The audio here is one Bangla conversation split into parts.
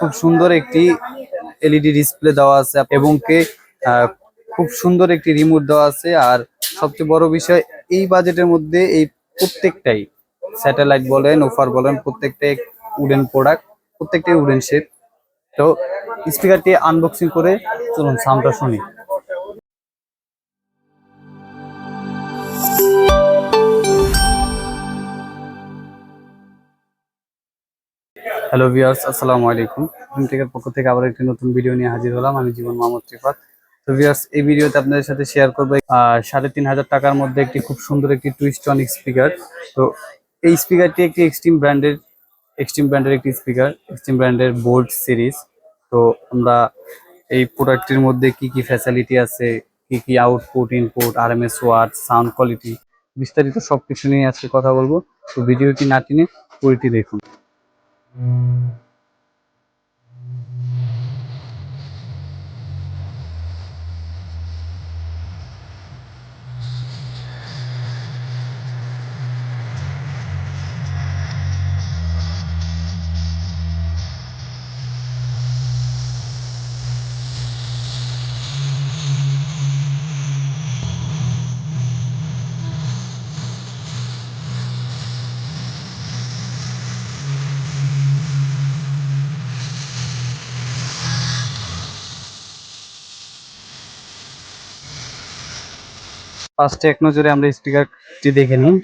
খুব সুন্দর একটি এলইডি ডিসপ্লে দেওয়া আছে এবং কে খুব সুন্দর একটি রিমোট দেওয়া আছে। আর সবচেয়ে বড় বিষয়, এই বাজেটের মধ্যে এই প্রত্যেকটাই স্যাটেলাইট বলেন ওফার বলেন, প্রত্যেকটাই উডেন প্রোডাক্ট প্রত্যেকটাই উডেন শেপ তো স্পিকারটি আনবক্সিং করে চলুন সাউন্ডটা শুনি। হ্যালো ভিউয়ার্স আসসালামু আলাইকুম। টেকের পক্ষ থেকে আবার একটি নতুন ভিডিও নিয়ে হাজির হলাম। আমি জীবন মোহাম্মদ ত্রিপাত তো ভিউয়ার্স এই ভিডিওতে আপনাদের সাথে শেয়ার করব সাড়ে তিন হাজার টাকার মধ্যে একটি খুব সুন্দর একটি টুইস্টনিক স্পিকার তো এই স্পিকারটি একটি এক্সট্রিম ব্র্যান্ডের এক্সট্রিম ব্র্যান্ডের একটি স্পিকার এক্সট্রিম ব্র্যান্ডের বোর্ড সিরিজ তো আমরা এই প্রোডাক্টটির মধ্যে কি কি ফ্যাসিলিটি আছে কি কি output input R M S watt sound quality বিস্তারিত সবকিছু নিয়ে আজকে কথা বলব। তো ভিডিওটি না টেনে পুরোটি দেখুন। うん。ফার্স্টে এক নজরে আমরা স্পিকারটি দেখে নিই।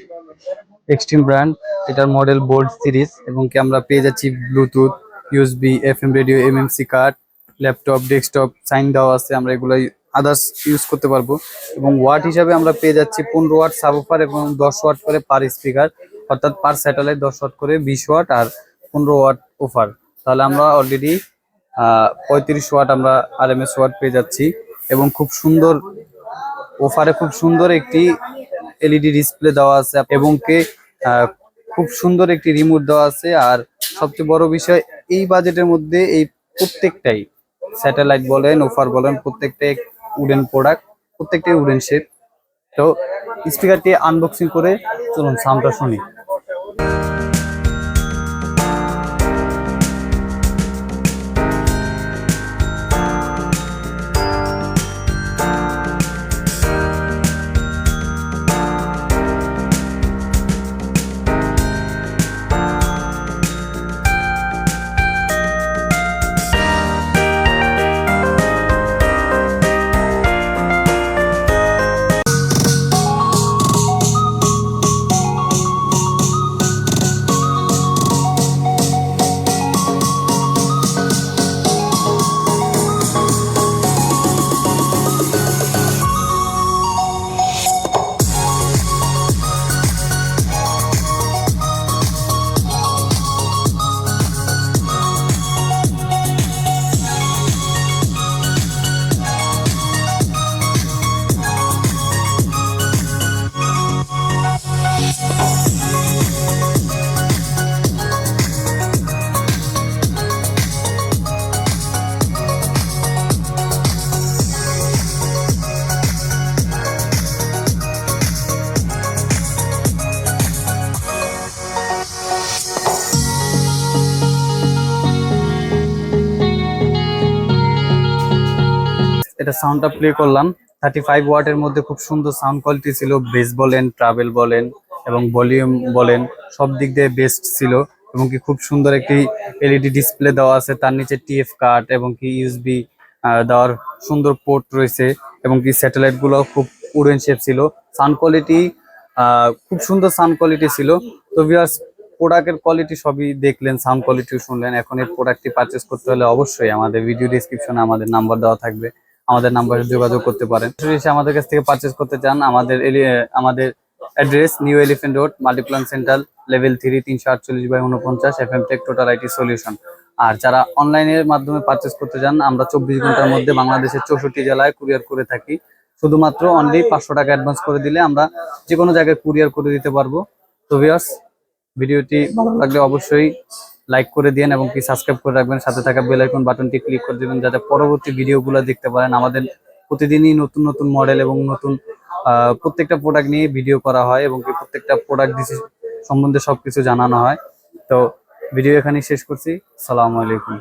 এক্সট্রিম ব্র্যান্ড এটার মডেল বোল্ড সিরিজ এবং কি আমরা পেয়ে যাচ্ছি Bluetooth USB FM radio MMC card laptop desktop sign দেওয়া আছে, আমরা এগুলো আদার্স ইউজ করতে পারব। এবং ওয়াট হিসাবে আমরা পেয়ে যাচ্ছি পনেরো ওয়াট সাবওফার এবং দশ ওয়াট করে পার স্পিকার অর্থাৎ পার স্যাটেলাইট দশ ওয়াট করে বিশ ওয়াট আর পনেরো ওয়াট অফার তাহলে আমরা অলরেডি পঁয়ত্রিশ ওয়াট আমরা আর এম এস ওয়াট পেয়ে যাচ্ছি এবং খুব সুন্দর অফারে খুব সুন্দর একটি এলইডি ডিসপ্লে দেওয়া আছে এবং কে খুব সুন্দর একটি রিমোট দেওয়া আছে। আর সবচেয়ে বড় বিষয়, এই বাজেটের মধ্যে এই প্রত্যেকটাই স্যাটেলাইট বলেন, ওফার বলেন, প্রত্যেকটাই উডেন প্রোডাক্ট, প্রত্যেকটাই উডেন শেপ। তো স্পিকারটি আনবক্সিং করে চলুন সাউন্ডটা শুনি। এটা সাউন্ডটা প্লে করলাম। থার্টি ফাইভ ওয়াটের মধ্যে খুব সুন্দর সাউন্ড কোয়ালিটি ছিল। বেস বলেন ট্রাভেল বলেন এবং ভলিউম বলেন, সব দিক দিয়ে বেস্ট ছিল এবং কি খুব সুন্দর একটি এলইডি ডিসপ্লে দেওয়া আছে। তার নিচে টিএফ কার্ড এবং কি ইউএসবি দেওয়ার সুন্দর পোর্ট রয়েছে এবং কি স্যাটেলাইটগুলো খুব উডেন শেপ ছিল। সাউন্ড কোয়ালিটি খুব সুন্দর সাউন্ড কোয়ালিটি ছিল। তো ভিউয়ার্স প্রোডাক্টের কোয়ালিটি সবই দেখলেন সাউন্ড কোয়ালিটিও শুনলেন। এখন এই প্রোডাক্টটি পারচেস করতে হলে অবশ্যই আমাদের ভিডিও ডিসক্রিপশনে আমাদের নাম্বার দেওয়া থাকবে। আমাদের নাম্বারে যোগাযোগ করতে পারেন। এসে আমাদের কাছ থেকে পারচেস করতে চান, আমাদের আমাদের address New Elephant Road Multiplan centre level three তিনশো আটচল্লিশ বাই উনপঞ্চাশ F M tech total IT solution আর যারা অনলাইনের মাধ্যমে পারচেস করতে চান, আমরা চব্বিশ ঘণ্টার মধ্যে বাংলাদেশের চৌষট্টি জেলায় কুরিয়ার করে থাকি। শুধুমাত্র অনলি পাঁচশো টাকা অ্যাডভান্স করে দিলে আমরা যে কোনো জায়গায় কুরিয়ার করে দিতে পারব। তো ভিউয়ার্স ভিডিওটি ভালো লাগলে অবশ্যই লাইক করে দিন এবং কি সাবস্ক্রাইব করে রাখবেন। সাথে থাকা বেল আইকন বাটনটি ক্লিক করে দিবেন যাতে পরবর্তী ভিডিওগুলো দেখতে পারেন। আমাদের প্রতিদিনই নতুন নতুন মডেল এবং নতুন প্রত্যেকটা প্রোডাক্ট নিয়ে ভিডিও করা হয় এবং কি প্রত্যেকটা প্রোডাক্ট সম্বন্ধে সবকিছু জানানো হয়। তো ভিডিও এখানেই শেষ করছি। সালামু আলাইকুম।